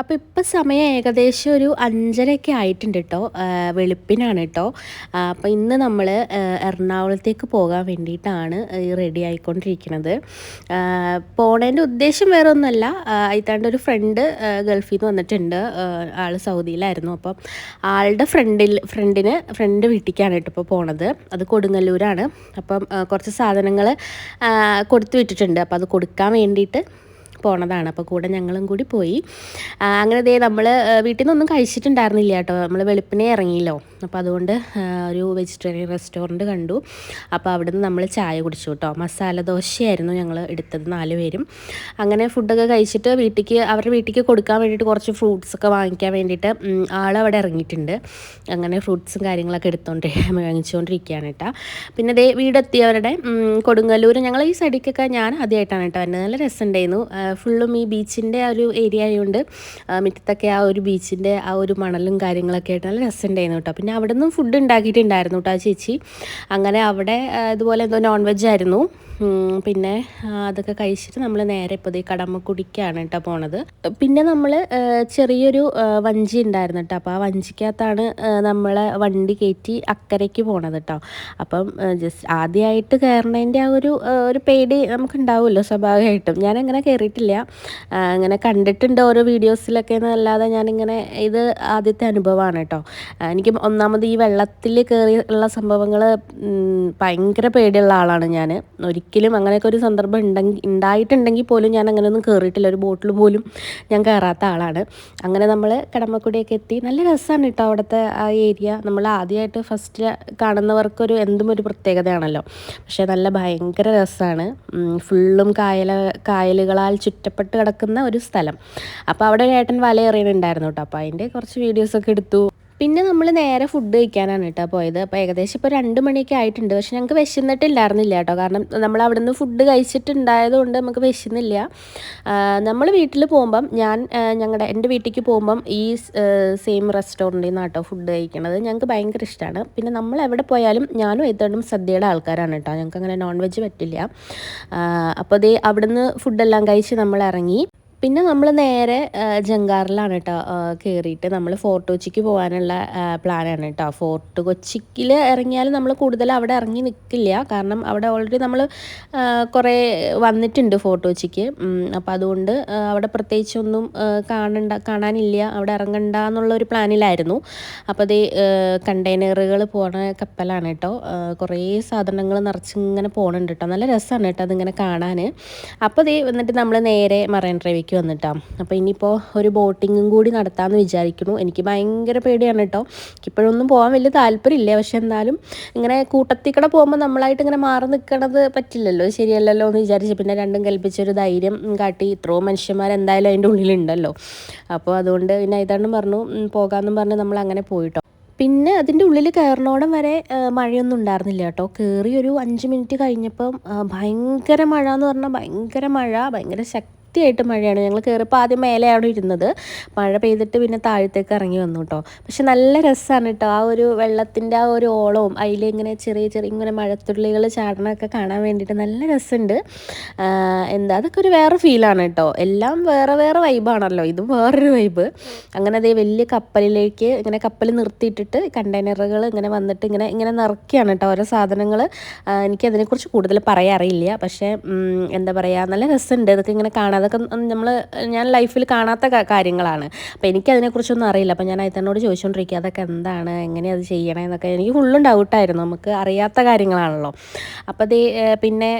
അപ്പോൾ ഇപ്പം സമയം ഏകദേശം ഒരു അഞ്ചരയൊക്കെ ആയിട്ടുണ്ട് കേട്ടോ വെളുപ്പിനാണ് കേട്ടോ അപ്പോൾ ഇന്ന് നമ്മൾ എറണാകുളത്തേക്ക് പോകാൻ വേണ്ടിയിട്ടാണ് റെഡി ആയിക്കൊണ്ടിരിക്കുന്നത് പോണേന്റെ ഉദ്ദേശം വേറെ ഒന്നുമല്ല ഇതാണ്ട് ഒരു ഫ്രണ്ട് ഗൾഫിൽ നിന്ന് വന്നിട്ടുണ്ട്. ആൾ സൗദിയിലായിരുന്നു. അപ്പം ആളുടെ ഫ്രണ്ടിൽ ഫ്രണ്ടിന് ഫ്രണ്ട് വീട്ടിലേക്കാണ് കേട്ടോ ഇപ്പോൾ പോണത്. അത് കൊടുങ്ങല്ലൂരാണ്. അപ്പം കുറച്ച് സാധനങ്ങൾ കൊടുത്തു വിട്ടിട്ടുണ്ട്. അപ്പോൾ അത് കൊടുക്കാൻ വേണ്ടിയിട്ട് പോണതാണ്. അപ്പോൾ കൂടെ ഞങ്ങളും കൂടി പോയി. അങ്ങനെ ദേ നമ്മൾ വീട്ടിൽ നിന്നൊന്നും കഴിച്ചിട്ടുണ്ടായിരുന്നില്ല കേട്ടോ. നമ്മൾ വെളുപ്പിനെ ഇറങ്ങിയല്ലോ. അപ്പോൾ അതുകൊണ്ട് ഒരു വെജിറ്റേറിയൻ റെസ്റ്റോറന്റ് കണ്ടു. അപ്പോൾ അവിടുന്ന് നമ്മൾ ചായ കുടിച്ചു കേട്ടോ. മസാല ദോശയായിരുന്നു ഞങ്ങൾ എടുത്തത് നാല് പേരും. അങ്ങനെ ഫുഡൊക്കെ കഴിച്ചിട്ട് വീട്ടിലേക്ക് അവരുടെ വീട്ടിലേക്ക് കൊടുക്കാൻ വേണ്ടിയിട്ട് കുറച്ച് ഫ്രൂട്ട്സ് ഒക്കെ വാങ്ങിക്കാൻ വേണ്ടിയിട്ട് ആളവിടെ ഇറങ്ങിയിട്ടുണ്ട്. അങ്ങനെ ഫ്രൂട്ട്സും കാര്യങ്ങളൊക്കെ എടുത്തോണ്ട് വാങ്ങിച്ചുകൊണ്ടിരിക്കുകയാണ് കേട്ടോ. പിന്നെ ദേ വീടെത്തിയവരുടെ കൊടുങ്ങല്ലൂർ ഞങ്ങൾ ഈ സൈഡിക്കൊക്കെ ഞാൻ ആദ്യമായിട്ടാണ് കേട്ടോ എന്റെ നല്ല രസമുണ്ടായിരുന്നു. ഫുള്ളും ഈ ബീച്ചിന്റെ ഒരു ഏരിയ ആയതുകൊണ്ട് മുറ്റത്തൊക്കെ ആ ഒരു ബീച്ചിന്റെ ആ ഒരു മണലും കാര്യങ്ങളൊക്കെ ആയിട്ട് നല്ല രസമുണ്ടായിരുന്നു കേട്ടോ. അവിടെ നിന്നും ഫുഡ് ഉണ്ടാക്കിയിട്ടുണ്ടായിരുന്നു കേട്ടോ ചേച്ചി. അങ്ങനെ അവിടെ ഇതുപോലെ എന്തോ നോൺ വെജ് ആയിരുന്നു. പിന്നെ അതൊക്കെ കഴിച്ചിട്ട് നമ്മൾ നേരെ ഇപ്പോൾ ഈ കടമക്കുടിക്കാണ് കേട്ടോ പോണത്. പിന്നെ നമ്മൾ ചെറിയൊരു വഞ്ചി ഉണ്ടായിരുന്നു കേട്ടോ അപ്പോൾ ആ വഞ്ചിക്കകത്താണ് നമ്മളെ വണ്ടി കയറ്റി അക്കരയ്ക്ക് പോണത് കേട്ടോ അപ്പം ജസ്റ്റ് ആദ്യമായിട്ട് കയറണതിന്റെ ആ ഒരു ഒരു പേടി നമുക്ക് ഉണ്ടാവുമല്ലോ സ്വാഭാവികമായിട്ടും. ഞാൻ അങ്ങനെ കയറിയിട്ടില്ല അങ്ങനെ കണ്ടിട്ടുണ്ട് ഓരോ വീഡിയോസിലൊക്കെ എന്നല്ലാതെ ഞാനിങ്ങനെ ഇത് ആദ്യത്തെ അനുഭവമാണ് കേട്ടോ എനിക്ക് ഒന്നാമത് ഈ വെള്ളത്തിൽ കയറി ഉള്ള സംഭവങ്ങൾ ഭയങ്കര പേടിയുള്ള ആളാണ് ഞാൻ ഒരിക്കലും ഒരിക്കലും അങ്ങനെയൊക്കെ ഒരു സന്ദർഭം ഉണ്ടെങ്കിൽ ഉണ്ടായിട്ടുണ്ടെങ്കിൽ പോലും ഞാൻ അങ്ങനെയൊന്നും കയറിയിട്ടില്ല ഒരു ബോട്ടിൽ പോലും ഞാൻ കയറാത്ത ആളാണ്. അങ്ങനെ നമ്മൾ കടമക്കുടിയൊക്കെ എത്തി. നല്ല രസമാണ് കേട്ടോ അവിടുത്തെ ആ ഏരിയ. നമ്മൾ ആദ്യമായിട്ട് ഫസ്റ്റ് കാണുന്നവർക്കൊരു എന്തും ഒരു പ്രത്യേകതയാണല്ലോ. പക്ഷേ നല്ല ഭയങ്കര രസമാണ് ഫുള്ളും കായല കായലുകളാൽ ചുറ്റപ്പെട്ട് കിടക്കുന്ന ഒരു സ്ഥലം. അപ്പോൾ അവിടെ ഒരു ഏട്ടൻ വല എറിയുന്നുണ്ടായിരുന്നു കേട്ടോ. അപ്പോൾ അതിന്റെ കുറച്ച് വീഡിയോസൊക്കെ എടുത്തു. പിന്നെ നമ്മൾ നേരെ ഫുഡ് കഴിക്കാനാണ് കേട്ടോ പോയത്. അപ്പോൾ ഏകദേശം ഇപ്പോൾ രണ്ട് മണിയൊക്കെ ആയിട്ടുണ്ട്. പക്ഷെ ഞങ്ങൾക്ക് വിശന്നിട്ടില്ലായിരുന്നില്ല കേട്ടോ കാരണം നമ്മൾ അവിടെ നിന്ന് ഫുഡ് കഴിച്ചിട്ടുണ്ടായതുകൊണ്ട് നമുക്ക് വിശന്നില്ല. നമ്മൾ വീട്ടിൽ പോകുമ്പം ഞാൻ ഞങ്ങളുടെ എന്റെ വീട്ടിലേക്ക് പോകുമ്പം ഈ സെയിം റെസ്റ്റോറന്റിൽ നിന്നാണ് കേട്ടോ ഫുഡ് കഴിക്കണത്. ഞങ്ങൾക്ക് ഭയങ്കര ഇഷ്ടമാണ് പിന്നെ നമ്മൾ എവിടെ പോയാലും ഞാനും ഏതാണ്ടും സദ്യയുടെ ആൾക്കാരാണ് കേട്ടോ ഞങ്ങൾക്ക് അങ്ങനെ നോൺ വെജ് പറ്റില്ല അപ്പോൾ അതേ അവിടുന്ന് ഫുഡെല്ലാം കഴിച്ച് നമ്മൾ ഇറങ്ങി. പിന്നെ നമ്മൾ നേരെ ജങ്കാറിലാണ് കേട്ടോ കയറിയിട്ട് നമ്മൾ ഫോർട്ട് കൊച്ചിക്ക് പോകാനുള്ള പ്ലാനാണ് കേട്ടോ ഫോർട്ട് കൊച്ചിക്കിൽ ഇറങ്ങിയാൽ നമ്മൾ കൂടുതൽ അവിടെ ഇറങ്ങി നിൽക്കില്ല കാരണം അവിടെ ഓൾറെഡി നമ്മൾ കുറേ വന്നിട്ടുണ്ട് ഫോർട്ട് കൊച്ചിക്ക് അപ്പോൾ അതുകൊണ്ട് അവിടെ പ്രത്യേകിച്ചൊന്നും കാണണ്ട കാണാനില്ല. അവിടെ ഇറങ്ങണ്ട എന്നുള്ളൊരു പ്ലാനിലായിരുന്നു. അപ്പോൾ അത് കണ്ടെയ്നറുകൾ പോണ കപ്പലാണ് കേട്ടോ കുറേ സാധനങ്ങൾ നിറച്ചിങ്ങനെ പോകണുണ്ട് കേട്ടോ നല്ല രസമാണ് കേട്ടോ അതിങ്ങനെ കാണാൻ അപ്പോൾ അതേ വന്നിട്ട് നമ്മൾ നേരെ മറൈൻ ഡ്രൈവ് ഇടയ്ക്ക് വന്നിട്ടാണ് അപ്പോൾ ഇനിയിപ്പോൾ ഒരു ബോട്ടിങ്ങും കൂടി നടത്താമെന്ന് വിചാരിക്കുന്നു. എനിക്ക് ഭയങ്കര പേടിയാണ് കേട്ടോ ഇപ്പോഴൊന്നും പോകാൻ വലിയ താല്പര്യമില്ല. പക്ഷെ എന്നാലും ഇങ്ങനെ കൂട്ടത്തിൽ കൂടെ പോകുമ്പോൾ നമ്മളായിട്ട് ഇങ്ങനെ മാറി നിൽക്കണത് പറ്റില്ലല്ലോ. ശരിയല്ലല്ലോ എന്ന് വിചാരിച്ച് പിന്നെ രണ്ടും കൽപ്പിച്ചൊരു ധൈര്യം കാട്ടി ഇത്രയും മനുഷ്യന്മാരെന്തായാലും അതിന്റെ ഉള്ളിലുണ്ടല്ലോ. അപ്പോൾ അതുകൊണ്ട് പിന്നെ ഇതാണ്ടും പറഞ്ഞു പോകാമെന്നും പറഞ്ഞ് നമ്മൾ അങ്ങനെ പോയിട്ടോ. പിന്നെ അതിന്റെ ഉള്ളിൽ കയറണോടം വരെ മഴയൊന്നും ഉണ്ടായിരുന്നില്ല കേട്ടോ കയറി ഒരു അഞ്ച് മിനിറ്റ് കഴിഞ്ഞപ്പം ഭയങ്കര മഴ എന്ന് പറഞ്ഞാൽ ഭയങ്കര മഴ ഭയങ്കര ശക്തി ശക്തിയായിട്ട് മഴയാണ്. ഞങ്ങൾ കയറിയപ്പോൾ ആദ്യം മേലെയാണ് ഇരുന്നത്. മഴ പെയ്തിട്ട് പിന്നെ താഴത്തേക്ക് ഇറങ്ങി വന്നു കേട്ടോ പക്ഷെ നല്ല രസമാണ് കേട്ടോ ആ ഒരു വെള്ളത്തിന്റെ ആ ഒരു ഓളവും അതിലിങ്ങനെ ചെറിയ ചെറിയ ഇങ്ങനെ മഴത്തുള്ളികൾ ചാടണമൊക്കെ കാണാൻ വേണ്ടിയിട്ട് നല്ല രസമുണ്ട് എന്താ അതൊക്കെ ഒരു വേറെ ഫീലാണ് കേട്ടോ എല്ലാം വേറെ വേറെ വൈബാണല്ലോ ഇതും വേറൊരു വൈബ് അങ്ങനെ അതേ വലിയ കപ്പലിലേക്ക് ഇങ്ങനെ കപ്പൽ നിർത്തിയിട്ടിട്ട് കണ്ടെയ്നറുകൾ ഇങ്ങനെ വന്നിട്ട് ഇങ്ങനെ ഇങ്ങനെ നിറയ്ക്കുകയാണ് കേട്ടോ ഓരോ സാധനങ്ങൾ എനിക്കതിനെക്കുറിച്ച് കൂടുതൽ പറയാറില്ല പക്ഷേ എന്താ പറയുക നല്ല രസമുണ്ട് ഇതൊക്കെ ഇങ്ങനെ കാണാൻ അതൊക്കെ നമ്മൾ ഞാൻ ലൈഫിൽ കാണാത്ത കാര്യങ്ങളാണ്. അപ്പോൾ എനിക്കതിനെക്കുറിച്ചൊന്നും അറിയില്ല. അപ്പോൾ ഞാൻ അയത്തനോട് ചോദിച്ചുകൊണ്ടിരിക്കുക അതൊക്കെ എന്താണ് എങ്ങനെ അത് ചെയ്യണേ? എന്നൊക്കെ. എനിക്ക് ഫുള്ളും ഡൗട്ടായിരുന്നു നമുക്ക് അറിയാത്ത കാര്യങ്ങളാണല്ലോ. അപ്പോൾ അത് പിന്നെ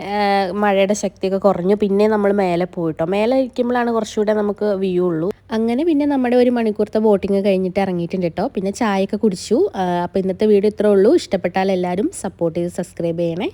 മഴയുടെ ശക്തിയൊക്കെ കുറഞ്ഞു. പിന്നെ നമ്മൾ മേലെ പോയിട്ടോ? മേലെ ഇരിക്കുമ്പോഴാണ് കുറച്ചുകൂടെ നമുക്ക് വ്യൂ ഉള്ളൂ. അങ്ങനെ പിന്നെ നമ്മുടെ ഒരു മണിക്കൂറത്തെ ബോട്ടിങ് കഴിഞ്ഞിട്ട് ഇറങ്ങിയിട്ടുണ്ട് കേട്ടോ. പിന്നെ ചായയൊക്കെ കുടിച്ചു. അപ്പോൾ ഇന്നത്തെ വീഡിയോ ഇത്രേ ഉള്ളൂ. ഇഷ്ടപ്പെട്ടാൽ എല്ലാവരും സപ്പോർട്ട് ചെയ്ത് സബ്സ്ക്രൈബ് ചെയ്യണേ.